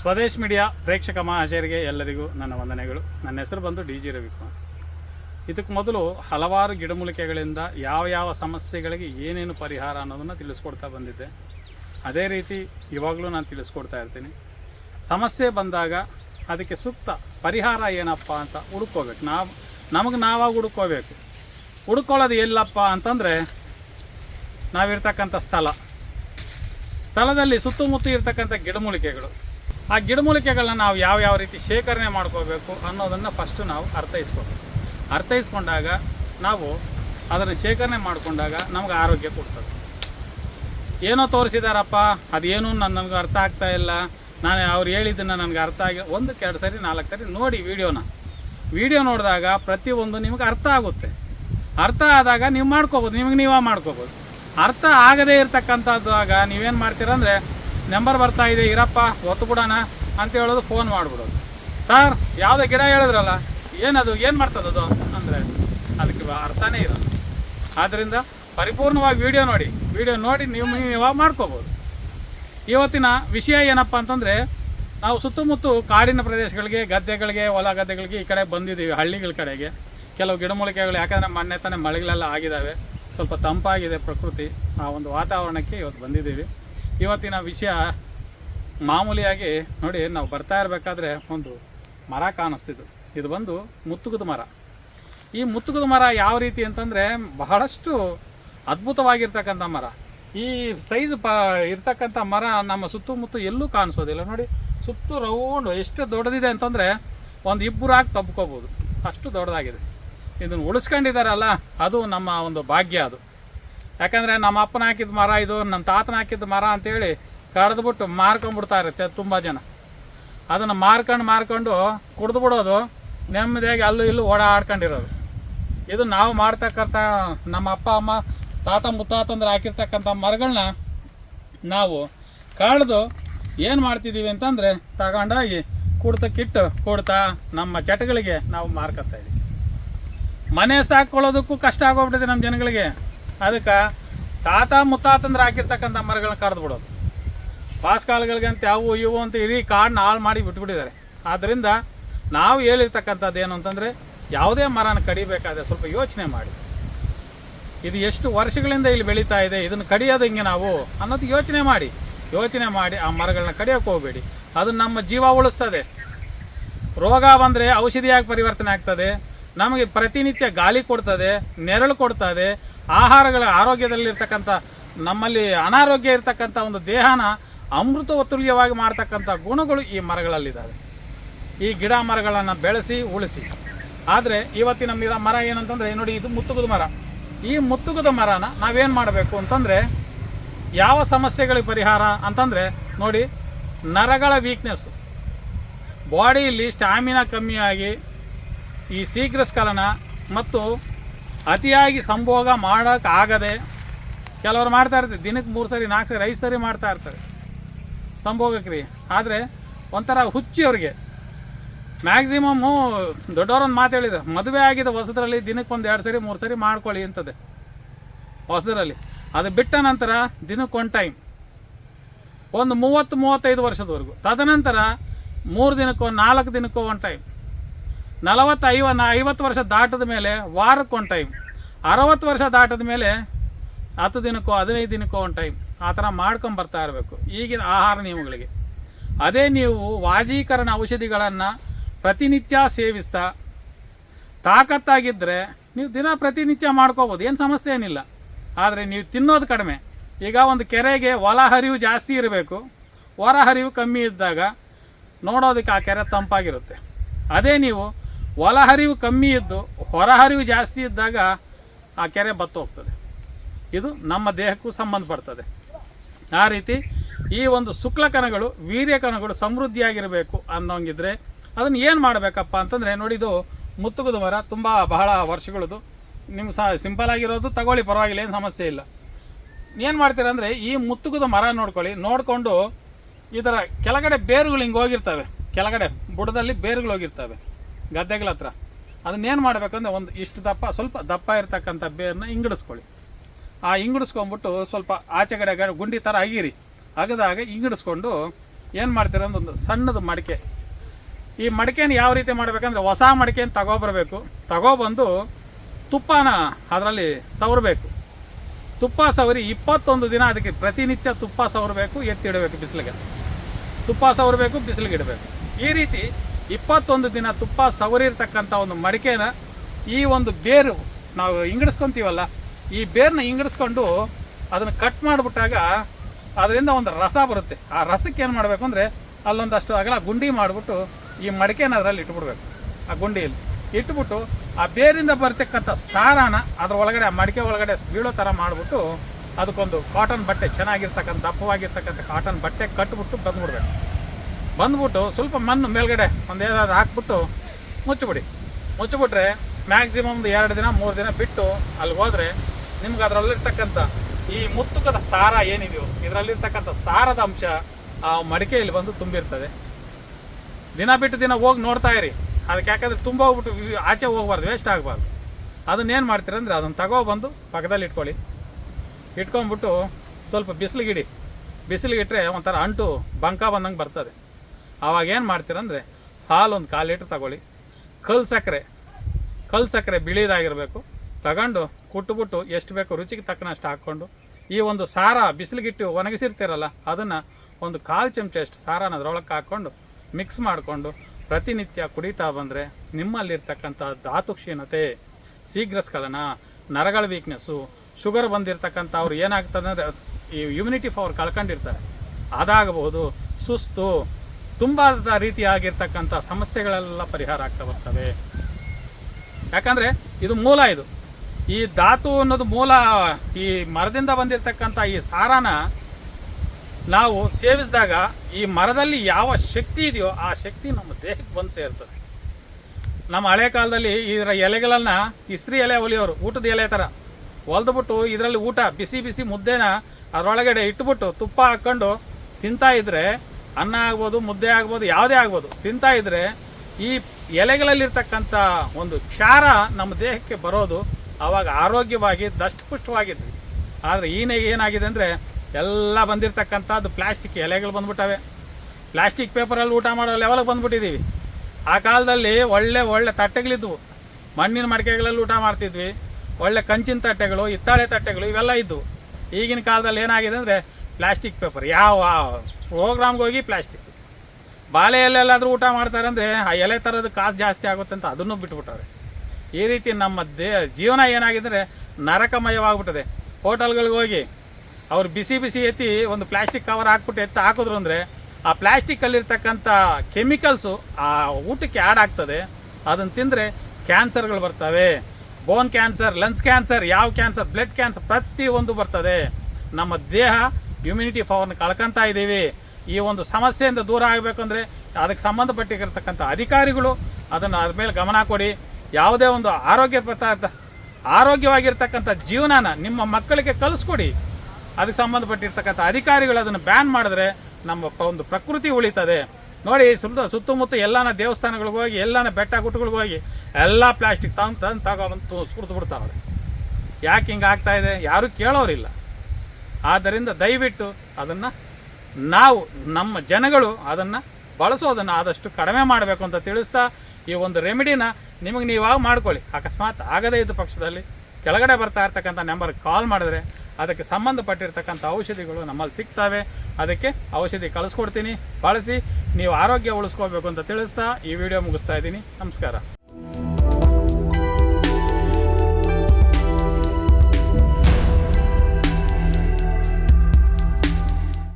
Swadesh media ಪ್ರೇಕ್ಷಕ ಮಹಾಶಯರಿಗೆ ಎಲ್ಲರಿಗೂ ನನ್ನ ವಂದನೆಗಳು. ನನ್ನ ಹೆಸರು ಬಂದು ಡಿ ಜಿ ರವಿಕುಮಾರ್. ಇದಕ್ಕೆ ಮೊದಲು ಹಲವಾರು ಗಿಡಮೂಲಿಕೆಗಳಿಂದ ಯಾವ ಯಾವ ಸಮಸ್ಯೆಗಳಿಗೆ ಏನೇನು ಪರಿಹಾರ ಅನ್ನೋದನ್ನು ತಿಳಿಸ್ಕೊಡ್ತಾ ಬಂದಿದ್ದೆ. ಅದೇ ರೀತಿ ಇವಾಗಲೂ ನಾನು ತಿಳಿಸ್ಕೊಡ್ತಾ ಇರ್ತೀನಿ. ಸಮಸ್ಯೆ ಬಂದಾಗ ಅದಕ್ಕೆ ಸೂಕ್ತ ಪರಿಹಾರ ಏನಪ್ಪ ಅಂತ ಹುಡುಕೋಬೇಕು ನಾವು, ನಮಗೆ ನಾವಾಗಿ ಹುಡುಕೋಬೇಕು ಹುಡ್ಕೊಳ್ಳೋದು ಎಲ್ಲಪ್ಪ ಅಂತಂದರೆ ನಾವಿರ್ತಕ್ಕಂಥ ಸ್ಥಳ. ಸ್ಥಳದಲ್ಲಿ ಸುತ್ತಮುತ್ತ ಇರ್ತಕ್ಕಂಥ ಗಿಡಮೂಲಿಕೆಗಳು. ಆ ಗಿಡಮೂಲಿಕೆಗಳನ್ನ ನಾವು ಯಾವ ಯಾವ ರೀತಿ ಶೇಖರಣೆ ಮಾಡ್ಕೋಬೇಕು ಅನ್ನೋದನ್ನು ಫಸ್ಟು ನಾವು ಅರ್ಥೈಸ್ಕೋಬೇಕು. ಅರ್ಥೈಸ್ಕೊಂಡಾಗ ನಾವು ಅದನ್ನು ಶೇಖರಣೆ ಮಾಡಿಕೊಂಡಾಗ ನಮಗೆ ಆರೋಗ್ಯ ಕೊಡ್ತದೆ. ಏನೋ ತೋರಿಸಿದಾರಪ್ಪ, ಅದೇನು ನನ್ನ ನನಗೆ ಅರ್ಥ ಆಗ್ತಾ ಇಲ್ಲ. ನಾನು ಅವ್ರು ಹೇಳಿದ್ದನ್ನು ನನಗೆ ಅರ್ಥ ಆಗಿ, ಒಂದಕ್ಕೆ ಎರಡು ಸರಿ, ನಾಲ್ಕು ಸರಿ ನೋಡಿ ವಿಡಿಯೋನ. ವಿಡಿಯೋ ನೋಡಿದಾಗ ಪ್ರತಿಯೊಂದು ನಿಮಗೆ ಅರ್ಥ ಆಗುತ್ತೆ. ಅರ್ಥ ಆದಾಗ ನೀವು ಮಾಡ್ಕೋಬೋದು, ನಿಮಗೆ ನೀವೇ ಮಾಡ್ಕೋಬೋದು. ಅರ್ಥ ಆಗದೇ ಇರತಕ್ಕಂಥದ್ದು ಆಗ ನೀವೇನು ಮಾಡ್ತೀರಂದರೆ ನಂಬರ್ ಬರ್ತಾ ಇದೆ ಇರಪ್ಪ ಒತ್ತು ಬಿಡೋಣ ಅಂತ ಹೇಳೋದು ಫೋನ್ ಮಾಡಿಬಿಡೋದು. ಸರ್ ಯಾವುದೇ ಗಿಡ ಹೇಳಿದ್ರಲ್ಲ, ಏನದು, ಏನು ಮಾಡ್ತದದು ಅಂದರೆ, ಅದಕ್ಕೆ ಅರ್ಥನೇ ಇರೋದು ಆದ್ದರಿಂದ ಪರಿಪೂರ್ಣವಾಗಿ ವಿಡಿಯೋ ನೋಡಿ. ವಿಡಿಯೋ ನೋಡಿ ನೀವು ನೀವು ಮಾಡ್ಕೋಬೋದು. ಇವತ್ತಿನ ವಿಷಯ ಏನಪ್ಪ ಅಂತಂದರೆ, ನಾವು ಸುತ್ತಮುತ್ತ ಕಾಡಿನ ಪ್ರದೇಶಗಳಿಗೆ, ಗದ್ದೆಗಳಿಗೆ, ಹೊಲ ಗದ್ದೆಗಳಿಗೆ ಈ ಕಡೆ ಬಂದಿದ್ದೀವಿ, ಹಳ್ಳಿಗಳ ಕಡೆಗೆ. ಕೆಲವು ಗಿಡಮೂಲಿಕೆಗಳು ಯಾಕಂದರೆ ಮೊನ್ನೆ ತಾನೇ ಮಳೆಗಳೆಲ್ಲ ಆಗಿದ್ದಾವೆ. ಸ್ವಲ್ಪ ತಂಪಾಗಿದೆ ಪ್ರಕೃತಿ, ಆ ಒಂದು ವಾತಾವರಣಕ್ಕೆ ಇವತ್ತು ಬಂದಿದ್ದೀವಿ. ಇವತ್ತಿನ ವಿಷಯ ಮಾಮೂಲಿಯಾಗಿ ನೋಡಿ ನಾವು ಬರ್ತಾ ಇರಬೇಕಾದ್ರೆ ಒಂದು ಮರ ಕಾಣಿಸ್ತಿದ್ದು. ಇದು ಬಂದು ಮುತ್ತುಗದ ಮರ. ಈ ಮುತ್ತುಗದ ಮರ ಯಾವ ರೀತಿ ಅಂತಂದರೆ ಬಹಳಷ್ಟು ಅದ್ಭುತವಾಗಿರ್ತಕ್ಕಂಥ ಮರ. ಈ ಸೈಜ್ ಪ ಇರ್ತಕ್ಕಂಥ ಮರ ನಮ್ಮ ಸುತ್ತಮುತ್ತ ಎಲ್ಲೂ ಕಾಣಿಸೋದಿಲ್ಲ. ನೋಡಿ ಸುತ್ತು ರೌಂಡು ಎಷ್ಟು ದೊಡ್ಡದಿದೆ ಅಂತಂದರೆ ಒಂದು ಇಬ್ಬರು ಹಾಕಿ ತಬ್ಕೋಬೋದು. ಅಷ್ಟು ದೊಡ್ಡದಾಗಿದೆ. ಇದನ್ನು ಉಳಿಸ್ಕೊಂಡಿದ್ದಾರಲ್ಲ ಅದು ನಮ್ಮ ಒಂದು ಭಾಗ್ಯ ಅದು. ಯಾಕಂದರೆ ನಮ್ಮ ಅಪ್ಪನ ಹಾಕಿದ ಮರ ಇದು, ನಮ್ಮ ತಾತನ ಹಾಕಿದ ಮರ ಅಂತೇಳಿ ಕಡ್ದುಬಿಟ್ಟು ಮಾರ್ಕೊಂಡ್ಬಿಡ್ತಾ ಇರುತ್ತೆ ತುಂಬ ಜನ. ಅದನ್ನು ಮಾರ್ಕೊಂಡು ಮಾರ್ಕೊಂಡು ಕುಡ್ದು ಬಿಡೋದು ನೆಮ್ಮದಿಯಾಗಿ ಅಲ್ಲೂ ಇಲ್ಲೂ ಓಡಾಡ್ಕೊಂಡಿರೋದು. ಇದು ನಾವು ಮಾಡ್ತಕ್ಕಂಥ ನಮ್ಮ ಅಪ್ಪ, ಅಮ್ಮ, ತಾತ ಮುತ್ತಾತಂದ್ರೆ ಹಾಕಿರ್ತಕ್ಕಂಥ ಮರಗಳನ್ನ ನಾವು ಕಳೆದು ಏನು ಮಾಡ್ತಿದ್ದೀವಿ ಅಂತಂದರೆ ತಗೊಂಡೋಗಿ ಕುಡ್ತಕ್ಕಿಟ್ಟು ಕೊಡ್ತಾ ನಮ್ಮ ಚಟಗಳಿಗೆ ನಾವು ಮಾರ್ಕೊತಾ ಇದ್ದೀವಿ ಮನೆ ಸಾಕೊಳ್ಳೋದಕ್ಕೂ ಕಷ್ಟ ಆಗೋಗ್ಬಿಟ್ಟಿದೆ ನಮ್ಮ ಜನಗಳಿಗೆ. ಅದಕ್ಕೆ ತಾತ ಮುತ್ತಾತಂದ್ರೆ ಹಾಕಿರ್ತಕ್ಕಂಥ ಮರಗಳನ್ನ ಕಡ್ದು ಬಿಡೋದು. ಪಾಸ್ಕಾಲಗಳಿಗಂತ ಅವು ಇವು ಅಂತ ಇಡೀ ಕಾಡನ್ನ ಹಾಳು ಮಾಡಿ ಬಿಟ್ಬಿಟ್ಟಿದ್ದಾರೆ. ಆದ್ದರಿಂದ ನಾವು ಹೇಳಿರ್ತಕ್ಕಂಥದ್ದು ಏನು ಅಂತಂದರೆ ಯಾವುದೇ ಮರನ ಕಡಿಬೇಕಾದ್ರೆ ಸ್ವಲ್ಪ ಯೋಚನೆ ಮಾಡಿ. ಇದು ಎಷ್ಟು ವರ್ಷಗಳಿಂದ ಇಲ್ಲಿ ಬೆಳೀತಾ ಇದೆ, ಇದನ್ನು ಕಡಿಯೋದು ಹಿಂಗೆ ನಾವು ಅನ್ನೋದು ಯೋಚನೆ ಮಾಡಿ. ಯೋಚನೆ ಮಾಡಿ ಆ ಮರಗಳನ್ನ ಕಡಿಯೋಕೆ ಹೋಗಬೇಡಿ. ಅದು ನಮ್ಮ ಜೀವ ಉಳಿಸ್ತದೆ. ರೋಗ ಬಂದರೆ ಔಷಧಿಯಾಗಿ ಪರಿವರ್ತನೆ ಆಗ್ತದೆ. ನಮಗೆ ಪ್ರತಿನಿತ್ಯ ಗಾಳಿ ಕೊಡ್ತದೆ, ನೆರಳು ಕೊಡ್ತದೆ. ಆಹಾರಗಳ ಆರೋಗ್ಯದಲ್ಲಿರ್ತಕ್ಕಂಥ, ನಮ್ಮಲ್ಲಿ ಅನಾರೋಗ್ಯ ಇರತಕ್ಕಂಥ ಒಂದು ದೇಹನ ಅಮೃತ ಒತ್ತುಲ್ಯವಾಗಿ ಮಾಡ್ತಕ್ಕಂಥ ಗುಣಗಳು ಈ ಮರಗಳಲ್ಲಿದ್ದಾವೆ. ಈ ಗಿಡ ಮರಗಳನ್ನು ಬೆಳೆಸಿ, ಉಳಿಸಿ. ಆದರೆ ಇವತ್ತಿನ ಮಿರ ಮರ ಏನಂತಂದರೆ, ನೋಡಿ ಇದು ಮುತ್ತುಗದ ಮರ. ಈ ಮುತ್ತುಗದ ಮರನ ನಾವೇನು ಮಾಡಬೇಕು ಅಂತಂದರೆ, ಯಾವ ಸಮಸ್ಯೆಗಳಿಗೆ ಪರಿಹಾರ ಅಂತಂದರೆ, ನೋಡಿ, ನರಗಳ ವೀಕ್ನೆಸ್ಸು ಬಾಡಿಯಲ್ಲಿ ಸ್ಟ್ಯಾಮಿನಾ ಕಮ್ಮಿಯಾಗಿ ಈ ಶೀಘ್ರ ಸ್ಖಲನ ಮತ್ತು ಅತಿಯಾಗಿ ಸಂಭೋಗ ಮಾಡೋಕ್ಕಾಗದೆ ಕೆಲವರು ಮಾಡ್ತಾ ಇರ್ತಾರೆ. ದಿನಕ್ಕೆ ಮೂರು ಸರಿ, ನಾಲ್ಕು ಸರಿ, ಐದು ಸರಿ ಮಾಡ್ತಾ ಇರ್ತಾರೆ. ಸಂಭೋಗ ಕ್ರಿಯೆ. ಆದರೆ ಒಂಥರ ಹುಚ್ಚಿ ಅವ್ರಿಗೆ. ಮ್ಯಾಕ್ಸಿಮಮ್ಮು ದೊಡ್ಡವರೊಂದು ಮಾತು ಹೇಳಿದ್ರು. ಮದುವೆ ಆಗಿದ ಹೊಸದ್ರಲ್ಲಿ ದಿನಕ್ಕೆ ಒಂದು ಎರಡು ಸರಿ, ಮೂರು ಸರಿ ಮಾಡ್ಕೊಳ್ಳಿ ಅಂತದೆ. ಹೊಸದ್ರಲ್ಲಿ. ಅದು ಬಿಟ್ಟ ನಂತರ ದಿನಕ್ಕೆ ಒಂದು ಟೈಮ್ ಒಂದು ಮೂವತ್ತು, ಮೂವತ್ತೈದು ವರ್ಷದವರೆಗೂ. ತದನಂತರ ಮೂರು ದಿನಕ್ಕೋ, ನಾಲ್ಕು ದಿನಕ್ಕೋ ಒಂದು ಟೈಮ್ ನಲವತ್ತು ಐವ ಐವತ್ತು ವರ್ಷ ದಾಟದ ಮೇಲೆ ವಾರಕ್ಕೆ ಒಂದು ಟೈಮ್ ಅರವತ್ತು ವರ್ಷ ದಾಟದ ಮೇಲೆ ಹತ್ತು ದಿನಕ್ಕೋ, ಹದಿನೈದು ದಿನಕ್ಕೋ ಒಂದು ಟೈಮ್ ಆ ಥರ ಮಾಡ್ಕೊಂಬರ್ತಾ ಇರಬೇಕು. ಈಗಿನ ಆಹಾರ ನಿಯಮಗಳಿಗೆ. ಅದೇ ನೀವು ವಾಜೀಕರಣ ಔಷಧಿಗಳನ್ನು ಪ್ರತಿನಿತ್ಯ ಸೇವಿಸ್ತಾ ತಾಕತ್ತಾಗಿದ್ದರೆ ನೀವು ದಿನ ಪ್ರತಿನಿತ್ಯ ಮಾಡ್ಕೋಬೋದು. ಏನು ಸಮಸ್ಯೆ ಏನಿಲ್ಲ. ಆದರೆ ನೀವು ತಿನ್ನೋದು ಕಡಿಮೆ. ಈಗ ಒಂದು ಕೆರೆಗೆ ಒಳ ಹರಿವು ಜಾಸ್ತಿ ಇರಬೇಕು. ಹೊರ ಹರಿವು ಕಮ್ಮಿ ಇದ್ದಾಗ ನೋಡೋದಕ್ಕೆ ಆ ಕೆರೆ ತಂಪಾಗಿರುತ್ತೆ. ಅದೇ ನೀವು ಒಳ ಹರಿವು ಕಮ್ಮಿ ಇದ್ದು ಹೊರ ಹರಿವು ಜಾಸ್ತಿ ಇದ್ದಾಗ ಆ ಕೆರೆ ಬತ್ತು ಹೋಗ್ತದೆ ಇದು ನಮ್ಮ ದೇಹಕ್ಕೂ ಸಂಬಂಧಪಡ್ತದೆ ಆ ರೀತಿ ಈ ಒಂದು ಶುಕ್ಲ ಕಣಗಳು ವೀರ್ಯ ಕಣಗಳು ಸಮೃದ್ಧಿಯಾಗಿರಬೇಕು ಅನ್ನೋಂಗಿದ್ರೆ ಅದನ್ನು ಏನು ಮಾಡಬೇಕಪ್ಪ ಅಂತಂದರೆ ನೋಡಿ ಇದು ಮುತ್ತುಗದ ಮರ ತುಂಬ ಬಹಳ ವರ್ಷಗಳದು. ನಿಮ್ಮ ಸಹ ಸಿಂಪಲ್ ಆಗಿರೋದು ತಗೊಳ್ಳಿ, ಪರವಾಗಿಲ್ಲ, ಏನು ಸಮಸ್ಯೆ ಇಲ್ಲ. ಏನು ಮಾಡ್ತೀರಾ ಅಂದರೆ ಈ ಮುತ್ತುಗದ ಮರ ನೋಡ್ಕೊಳ್ಳಿ, ನೋಡಿಕೊಂಡು ಇದರ ಕೆಳಗಡೆ ಬೇರುಗಳು ಹಿಂಗೆ ಹೋಗಿರ್ತವೆ. ಕೆಳಗಡೆ ಬುಡದಲ್ಲಿ ಬೇರುಗಳು ಹೋಗಿರ್ತವೆ. ಗದ್ದೆಗಳ ಹತ್ರ. ಅದನ್ನೇನು ಮಾಡಬೇಕಂದ್ರೆ ಒಂದು ಇಷ್ಟು ದಪ್ಪ, ಸ್ವಲ್ಪ ದಪ್ಪ ಇರ್ತಕ್ಕಂಥ ಬೇರನ್ನ ಇಂಗಡಿಸ್ಕೊಳ್ಳಿ ಆ ಇಂಗಡಿಸ್ಕೊಂಬಿಟ್ಟು ಸ್ವಲ್ಪ ಆಚೆ ಕಡೆ ಗುಂಡಿ ಥರ ಅಗೀರಿ. ಅಗದಾಗ ಇಂಗಡಿಸ್ಕೊಂಡು ಏನು ಮಾಡ್ತೀರ ಅಂದ್ರೆ ಒಂದು ಸಣ್ಣದು ಮಡಿಕೆ. ಈ ಮಡಿಕೆನ ಯಾವ ರೀತಿ ಮಾಡಬೇಕಂದ್ರೆ ಹೊಸ ಮಡಿಕೆನ ತಗೋಬರಬೇಕು. ತಗೊಬಂದು ತುಪ್ಪನ ಅದರಲ್ಲಿ ಸವರಬೇಕು. ತುಪ್ಪ ಸವರಿ ಇಪ್ಪತ್ತೊಂದು ದಿನ ಅದಕ್ಕೆ ಪ್ರತಿನಿತ್ಯ ತುಪ್ಪ ಸವರಬೇಕು, ಎತ್ತಿಡಬೇಕು ಬಿಸಿಲಿಗೆ. ತುಪ್ಪ ಸವರಬೇಕು, ಬಿಸಿಲಿಗೆ ಇಡಬೇಕು. ಈ ರೀತಿ ಇಪ್ಪತ್ತೊಂದು ದಿನ ತುಪ್ಪ ಸವರಿರ್ತಕ್ಕಂಥ ಒಂದು ಮಡಿಕೆನ ಈ ಒಂದು ಬೇರು ನಾವು ಇಂಗಡಿಸ್ಕೊತೀವಲ್ಲ, ಈ ಬೇರನ್ನ ಇಂಗಡಿಸ್ಕೊಂಡು ಅದನ್ನು ಕಟ್ ಮಾಡಿಬಿಟ್ಟಾಗ ಅದರಿಂದ ಒಂದು ರಸ ಬರುತ್ತೆ. ಆ ರಸಕ್ಕೆ ಏನು ಮಾಡಬೇಕು ಅಂದರೆ ಅಲ್ಲೊಂದಷ್ಟು ಅಗಲ ಗುಂಡಿ ಮಾಡಿಬಿಟ್ಟು ಈ ಮಡಿಕೆನ ಅದರಲ್ಲಿ ಇಟ್ಬಿಡ್ಬೇಕು. ಆ ಗುಂಡಿಯಲ್ಲಿ ಇಟ್ಬಿಟ್ಟು ಆ ಬೇರಿಂದ ಬರ್ತಕ್ಕಂಥ ಸಾರಾನ ಅದ್ರ ಒಳಗಡೆ, ಆ ಮಡಿಕೆ ಒಳಗಡೆ ಬೀಳೋ ಥರ ಮಾಡಿಬಿಟ್ಟು ಅದಕ್ಕೊಂದು ಕಾಟನ್ ಬಟ್ಟೆ, ಚೆನ್ನಾಗಿರ್ತಕ್ಕಂಥ ದಪ್ಪವಾಗಿರ್ತಕ್ಕಂಥ ಕಾಟನ್ ಬಟ್ಟೆ ಕಟ್ಬಿಟ್ಟು ಬಂದ್ಬಿಡ್ಬೇಕು. ಬಂದ್ಬಿಟ್ಟು ಸ್ವಲ್ಪ ಮಣ್ಣು ಮೇಲ್ಗಡೆ ಒಂದು ಏನಾದ್ರು ಹಾಕ್ಬಿಟ್ಟು ಮುಚ್ಚಿಬಿಡಿ. ಮುಚ್ಚಿಬಿಟ್ರೆ ಮ್ಯಾಕ್ಸಿಮಮ್ ಎರಡು ದಿನ, ಮೂರು ದಿನ ಬಿಟ್ಟು ಅಲ್ಲಿ ಹೋದರೆ ನಿಮ್ಗೆ ಅದರಲ್ಲಿರ್ತಕ್ಕಂಥ ಈ ಮುತ್ತುಕದ ಸಾರ ಏನಿದೆಯೋ, ಇದರಲ್ಲಿರ್ತಕ್ಕಂಥ ಸಾರದ ಅಂಶ ಆ ಮಡಿಕೆಯಲ್ಲಿ ಬಂದು ತುಂಬಿರ್ತದೆ. ದಿನ ಬಿಟ್ಟು ದಿನ ಹೋಗಿ ನೋಡ್ತಾ ಇರಿ. ಅದಕ್ಕೆ ಯಾಕಂದ್ರೆ ತುಂಬ ಹೋಗ್ಬಿಟ್ಟು ಆಚೆ ಹೋಗ್ಬಾರ್ದು ವೇಸ್ಟ್ ಆಗಬಾರ್ದು. ಅದನ್ನೇನು ಮಾಡ್ತೀರಂದ್ರೆ ಅದನ್ನು ತಗೊಬಂದು ಪಕ್ಕದಲ್ಲಿ ಇಟ್ಕೊಳ್ಳಿ. ಇಟ್ಕೊಂಡ್ಬಿಟ್ಟು ಸ್ವಲ್ಪ ಬಿಸಿಲಿಗಿಡಿ. ಬಿಸಿಲಿಗಿಟ್ರೆ ಒಂಥರ ಅಂಟು, ಬಂಕ ಬಂದಂಗೆ ಬರ್ತದೆ. ಆವಾಗ ಏನು ಮಾಡ್ತೀರಂದ್ರೆ ಹಾಲು ಒಂದು ಕಾಲು ಲೀಟ್ರ್ ತಗೊಳ್ಳಿ. ಕಲ್ಲು ಸಕ್ಕರೆ. ಕಲ್ಲು ಸಕ್ಕರೆ ಬಿಳಿದಾಗಿರಬೇಕು. ತಗೊಂಡು ಕುಟ್ಬಿಟ್ಟು ಎಷ್ಟು ಬೇಕು ರುಚಿಗೆ ತಕ್ಕನಷ್ಟು ಹಾಕ್ಕೊಂಡು ಈ ಒಂದು ಸಾರ ಬಿಸಿಲಿಗಿಟ್ಟು ಒಣಗಿಸಿರ್ತೀರಲ್ಲ, ಅದನ್ನು ಒಂದು ಕಾಲು ಚಮಚ ಅಷ್ಟು ಸಾರನ ಅದರೊಳಗೆ ಹಾಕ್ಕೊಂಡು ಮಿಕ್ಸ್ ಮಾಡಿಕೊಂಡು ಪ್ರತಿನಿತ್ಯ ಕುಡಿತಾ ಬಂದರೆ ನಿಮ್ಮಲ್ಲಿರ್ತಕ್ಕಂಥ ಧಾತು ಕ್ಷೀಣತೆ ಶೀಘ್ರಸ್ಖಲನ, ನರಗಳ ವೀಕ್ನೆಸ್ಸು ಶುಗರ್ ಬಂದಿರತಕ್ಕಂಥ ಅವ್ರು ಏನಾಗ್ತದೆ ಅಂದರೆ ಈ ಇಮ್ಯುನಿಟಿ ಪವರ್ ಕಳ್ಕೊಂಡಿರ್ತಾರೆ. ಅದಾಗಬಹುದು ಸುಸ್ತು ತುಂಬ ರೀತಿಯಾಗಿರ್ತಕ್ಕಂಥ ಸಮಸ್ಯೆಗಳೆಲ್ಲ ಪರಿಹಾರ ಆಗ್ತಾ ಬರ್ತವೆ. ಯಾಕಂದರೆ ಇದು ಮೂಲ ಇದು. ಈ ಧಾತು ಅನ್ನೋದು ಮೂಲ, ಈ ಮರದಿಂದ ಬಂದಿರತಕ್ಕಂಥ ಈ ಸಾರಾನ ನಾವು ಸೇವಿಸಿದಾಗ ಈ ಮರದಲ್ಲಿ ಯಾವ ಶಕ್ತಿ ಇದೆಯೋ ಆ ಶಕ್ತಿ ನಮ್ಮ ದೇಹಕ್ಕೆ ಬಂದು ಸೇರ್ತದೆ. ನಮ್ಮ ಹಳೆ ಕಾಲದಲ್ಲಿ ಇದರ ಎಲೆಗಳನ್ನು, ಇಸ್ತ್ರಿ ಎಲೆ ಹೊಲಿಯೋರು, ಊಟದ ಎಲೆ ಥರ ಹೊಲ್ದುಬಿಟ್ಟು ಇದರಲ್ಲಿ ಊಟ, ಬಿಸಿ ಬಿಸಿ ಮುದ್ದೆನ ಅದರೊಳಗಡೆ ಇಟ್ಬಿಟ್ಟು ತುಪ್ಪ ಹಾಕ್ಕೊಂಡು ತಿಂತಾ ಇದ್ರೆ ಅನ್ನ ಆಗ್ಬೋದು, ಮುದ್ದೆ ಆಗ್ಬೋದು, ಯಾವುದೇ ಆಗ್ಬೋದು, ತಿಂತಾ ಇದ್ರೆ ಈ ಎಲೆಗಳಲ್ಲಿರ್ತಕ್ಕಂಥ ಒಂದು ಕ್ಷಾರ ನಮ್ಮ ದೇಹಕ್ಕೆ ಬರೋದು ಆವಾಗ ಆರೋಗ್ಯವಾಗಿ, ದಷ್ಟಪುಷ್ಟವಾಗಿದ್ವಿ. ಆದರೆ ಈಗ ಏನಾಗಿದೆ ಅಂದರೆ ಎಲ್ಲ ಬಂದಿರತಕ್ಕಂಥದ್ದು ಪ್ಲಾಸ್ಟಿಕ್ ಎಲೆಗಳು ಬಂದ್ಬಿಟ್ಟವೆ. ಪ್ಲಾಸ್ಟಿಕ್ ಪೇಪರಲ್ಲಿ ಊಟ ಮಾಡೋ ಲೆವೆಲ್ಗೆ ಬಂದ್ಬಿಟ್ಟಿದ್ದೀವಿ ಆ ಕಾಲದಲ್ಲಿ ಒಳ್ಳೆ ಒಳ್ಳೆ ತಟ್ಟೆಗಳಿದ್ವು. ಮಣ್ಣಿನ ಮಡಿಕೆಗಳಲ್ಲಿ ಊಟ ಮಾಡ್ತಿದ್ವಿ. ಒಳ್ಳೆ ಕಂಚಿನ ತಟ್ಟೆಗಳು, ಹಿತ್ತಾಳೆ ತಟ್ಟೆಗಳು ಇವೆಲ್ಲ ಇದ್ದವು ಈಗಿನ ಕಾಲದಲ್ಲಿ ಏನಾಗಿದೆ ಅಂದರೆ ಪ್ಲಾಸ್ಟಿಕ್ ಪೇಪರ್. ಯಾವ ಪ್ರೋಗ್ರಾಮ್ಗೆ ಹೋಗಿ ಪ್ಲಾಸ್ಟಿಕ್. ಬಾಳೆ ಎಲೆಲ್ಲಾದರೂ ಊಟ ಮಾಡ್ತಾರೆ ಅಂದರೆ ಆ ಎಲೆ ಥರದ ಕಾಸು ಜಾಸ್ತಿ ಆಗುತ್ತೆ ಅಂತ ಅದನ್ನು ಬಿಟ್ಬಿಟ್ಟವ್ರೆ ಈ ರೀತಿ ನಮ್ಮ ದೇ, ಜೀವನ ಏನಾಗಿದ್ರೆ ನರಕಮಯವಾಗ್ಬಿಟ್ಟಿದೆ. ಹೋಟೆಲ್ಗಳಿಗೆ ಹೋಗಿ ಅವ್ರು ಬಿಸಿ ಬಿಸಿ ಎತ್ತಿ ಒಂದು ಪ್ಲಾಸ್ಟಿಕ್ ಕವರ್ ಹಾಕ್ಬಿಟ್ಟು ಎತ್ತಿ ಹಾಕಿದ್ರು ಅಂದರೆ ಆ ಪ್ಲಾಸ್ಟಿಕ್ಕಲ್ಲಿರ್ತಕ್ಕಂಥ ಕೆಮಿಕಲ್ಸು ಆ ಊಟಕ್ಕೆ ಆ್ಯಡ್ ಆಗ್ತದೆ. ಅದನ್ನು ತಿಂದರೆ ಕ್ಯಾನ್ಸರ್ಗಳು ಬರ್ತವೆ. ಬೋನ್ ಕ್ಯಾನ್ಸರ್, ಲಂಗ್ಸ್ ಕ್ಯಾನ್ಸರ್, ಯಾವ ಕ್ಯಾನ್ಸರ್, ಬ್ಲಡ್ ಕ್ಯಾನ್ಸರ್ ಪ್ರತಿಯೊಂದು ಬರ್ತದೆ. ನಮ್ಮ ದೇಹ ಇಮ್ಯುನಿಟಿ ಪವರ್ನ ಕಳ್ಕೊತಾ ಇದ್ದೀವಿ. ಈ ಒಂದು ಸಮಸ್ಯೆಯಿಂದ ದೂರ ಆಗಬೇಕು ಅಂದರೆ ಅದಕ್ಕೆ ಸಂಬಂಧಪಟ್ಟಿರ್ತಕ್ಕಂಥ ಅಧಿಕಾರಿಗಳು ಅದನ್ನು ಅದ್ರ ಮೇಲೆ ಗಮನ ಕೊಡಿ. ಯಾವುದೇ ಒಂದು ಆರೋಗ್ಯ ಆರೋಗ್ಯವಾಗಿರ್ತಕ್ಕಂಥ ಜೀವನನ ನಿಮ್ಮ ಮಕ್ಕಳಿಗೆ ಕಲಿಸ್ಕೊಡಿ. ಅದಕ್ಕೆ ಸಂಬಂಧಪಟ್ಟಿರ್ತಕ್ಕಂಥ ಅಧಿಕಾರಿಗಳು ಅದನ್ನು ಬ್ಯಾನ್ ಮಾಡಿದ್ರೆ ನಮ್ಮ ಒಂದು ಪ್ರಕೃತಿ ಉಳಿತದೆ. ನೋಡಿ, ಸುತ್ತ ಸುತ್ತಮುತ್ತ ಎಲ್ಲನ ದೇವಸ್ಥಾನಗಳಿಗೆ ಹೋಗಿ, ಎಲ್ಲಾನ ಬೆಟ್ಟ ಗುಟ್ಟಗಳಿಗೆ ಹೋಗಿ, ಎಲ್ಲ ಪ್ಲಾಸ್ಟಿಕ್ ತಂದು ತಂದು ತಗೊಂಡು ಸುರಿದು ಬಿಡ್ತಾರೆ ಯಾಕೆ ಹಿಂಗೆ ಆಗ್ತಾಯಿದೆ ಯಾರೂ ಕೇಳೋರಿಲ್ಲ. ಆದ್ದರಿಂದ ದಯವಿಟ್ಟು ಅದನ್ನು ನಾವು, ನಮ್ಮ ಜನಗಳು ಅದನ್ನು ಬಳಸೋದನ್ನು ಆದಷ್ಟು ಕಡಿಮೆ ಮಾಡಬೇಕು ಅಂತ ತಿಳಿಸ್ತಾ ಈ ಒಂದು ರೆಮಿಡಿನ ನಿಮಗೆ ನೀವಾಗ ಮಾಡ್ಕೊಳ್ಳಿ. ಅಕಸ್ಮಾತ್ ಆಗದೇ ಇದ್ದ ಪಕ್ಷದಲ್ಲಿ ಕೆಳಗಡೆ ಬರ್ತಾ ಇರ್ತಕ್ಕಂಥ ನಂಬರ್ಗೆ ಕಾಲ್ ಮಾಡಿದ್ರೆ ಅದಕ್ಕೆ ಸಂಬಂಧಪಟ್ಟಿರ್ತಕ್ಕಂಥ ಔಷಧಿಗಳು ನಮ್ಮಲ್ಲಿ ಸಿಗ್ತವೆ. ಅದಕ್ಕೆ ಔಷಧಿ ಕಳಿಸ್ಕೊಡ್ತೀನಿ. ಬಳಸಿ, ನೀವು ಆರೋಗ್ಯ ಉಳಿಸ್ಕೋಬೇಕು ಅಂತ ತಿಳಿಸ್ತಾ ಈ ವಿಡಿಯೋ ಮುಗಿಸ್ತಾ ಇದ್ದೀನಿ. ನಮಸ್ಕಾರ.